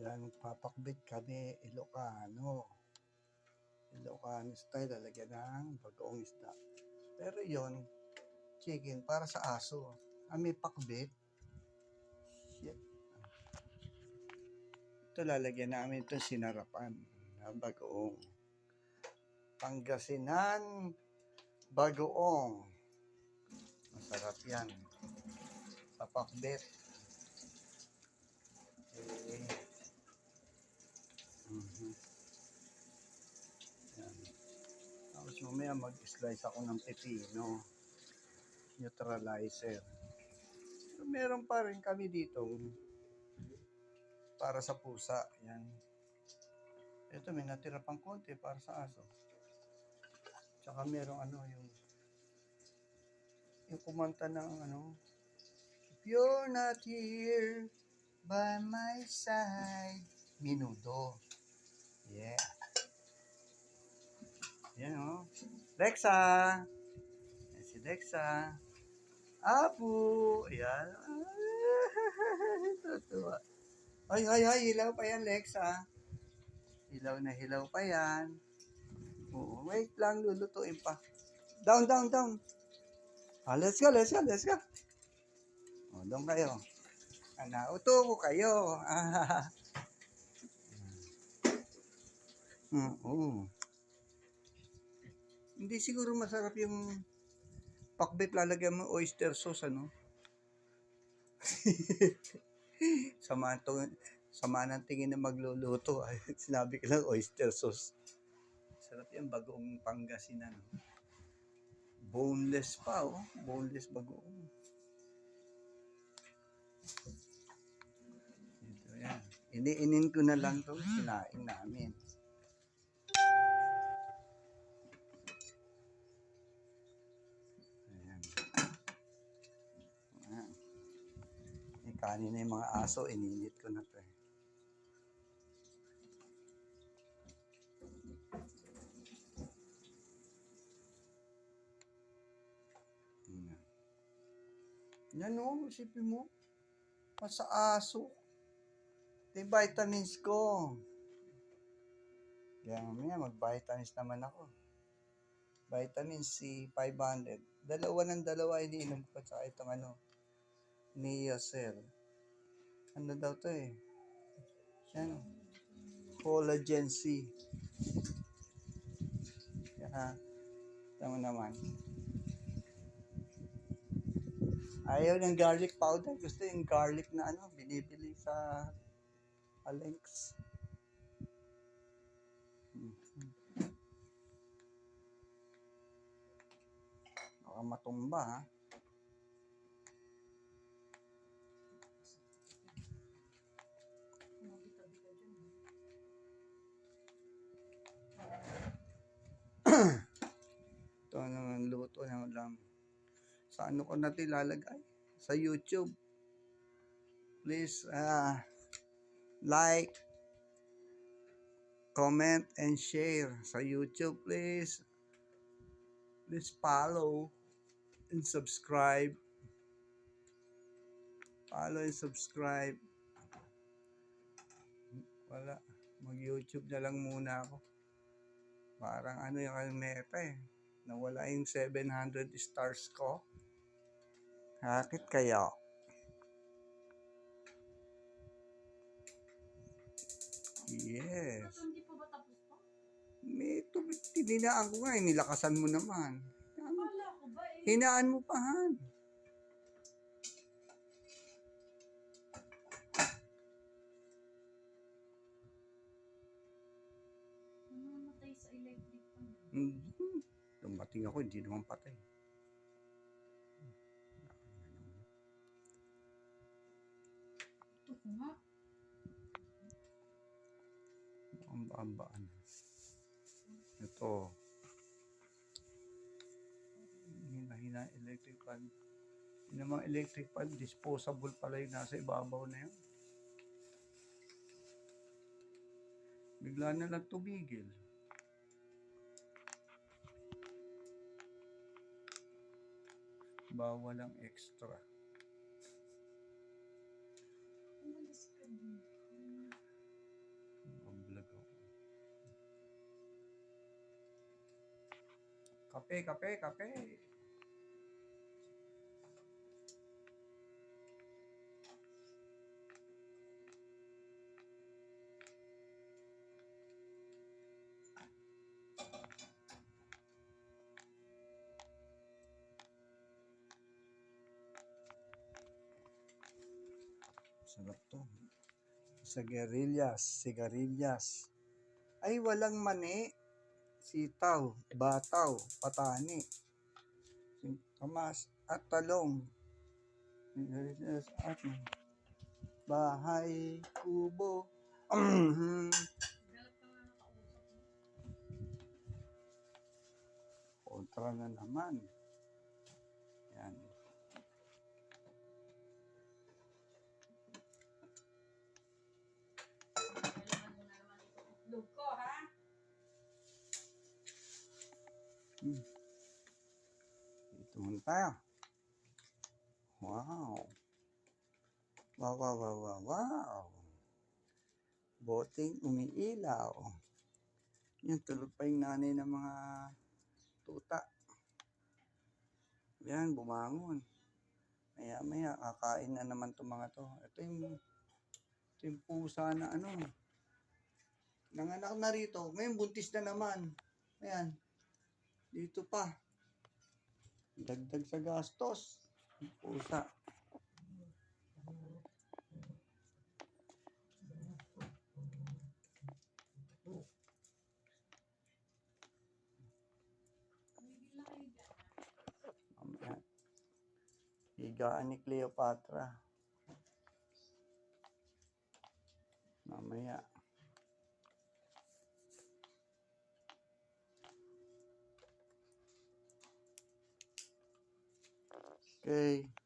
Yan, papakbit kami Ilocano. Ilocano style, lalagyan ng bagoong isda. Pero yon chicken para sa aso. Kami pakbit. Shit. Ito lalagyan namin ito sinarapan na bagoong. Pangasinan bagoong. Masarap yan. Papakbit. Okay. Mhm. Yan. Tapos mamaya mag-slice ako ng pepino. Neutralizer. So, meron pa rin kami dito para sa pusa. Yan. Ito may natira pang konti para sa aso. Tsaka merong ano yung yung kumanta ng ano If you're not here by my side Minudo. Yeah. Yan oh. Lexa! Yan si Lexa. Apu! Yan. Tutuwa. Ay, ay, ay, hilaw pa yan, Lexa. Hilaw na hilaw pa yan. Oo, wait lang, lulutuin pa. Down, down, down. Ah, let's go, let's go, let's go. O, doon kayo. Ah, nauto ko kayo. Ah. Mm, oo. Hindi siguro masarap yung pakbet lalagyan mo oyster sauce, ano? sama to, sama ng tingin na magluluto. Ay, sinabi ko lang oyster sauce. Sarap yan, bagoong Pangasinan. Boneless pa, oh. Boneless bagoong. Ito yan. Iniinin ko na lang to, sinain namin. Kanina yung mga aso, ininit ko na to eh. Yan o, isipin mo. Sa aso. Yung vitamins ko. Kaya mamaya mag-vitamins naman ako. Vitamin C 500. Dalawa ng dalawa iniinom ko. Tsaka itong ano, Neocell. Ano daw to eh? Yan. Collagen C. Yan. Tama naman. Ayaw ng garlic powder. Gusto yung garlic na ano, binibili sa Alex. Mhm. Baka matumba ha. Ito naman luto na lang. Sa ano ko natin lalagay? Sa YouTube. Please ah like, comment, and share sa YouTube, please. Please follow and subscribe. Follow and subscribe. Wala. Mag-YouTube na lang muna ako. Parang ano yung meta eh. Nawala yung 700 stars ko. Bakit kaya? Yes. Hindi pa ba tapos to? May tubig. Tininaan ko nga eh. Nilakasan mo naman. Tama. Akala ko ba eh. Hinaan mo pa, Han. Namamatay sa electric pan. Mhm. Dumating ako, hindi naman patay. Ito ko nga. Ang baan Ito. Hina-hina electric fan. Yung mga electric fan, disposable pala yung nasa ibabaw na yun. Bigla na lang tumigil. Bawal ang extra. Umalis ka dito. Pag-vlog ako. Kape, kape, kape. Sarap to. Sigarilyas, sigarilyas. Ay, walang mani. Sitaw, bataw, patani, kamas, at talong. Sigarilyas at bahay, kubo. Kontra na naman. Dito muna tayo. Wow. Wow, wow, wow, wow, wow. Boting umiilaw. Yan, tulog pa yung nanay ng mga tuta. Yan, bumangon. Maya, maya, kakain na naman itong mga to. Ito yung, ito yung pusa na ano. Nanganak na rito. Ngayon, buntis na naman. Ayan. Dito pa. Dagdag sa gastos. Pusa. Higaan ni Cleopatra. Mamaya. Okay.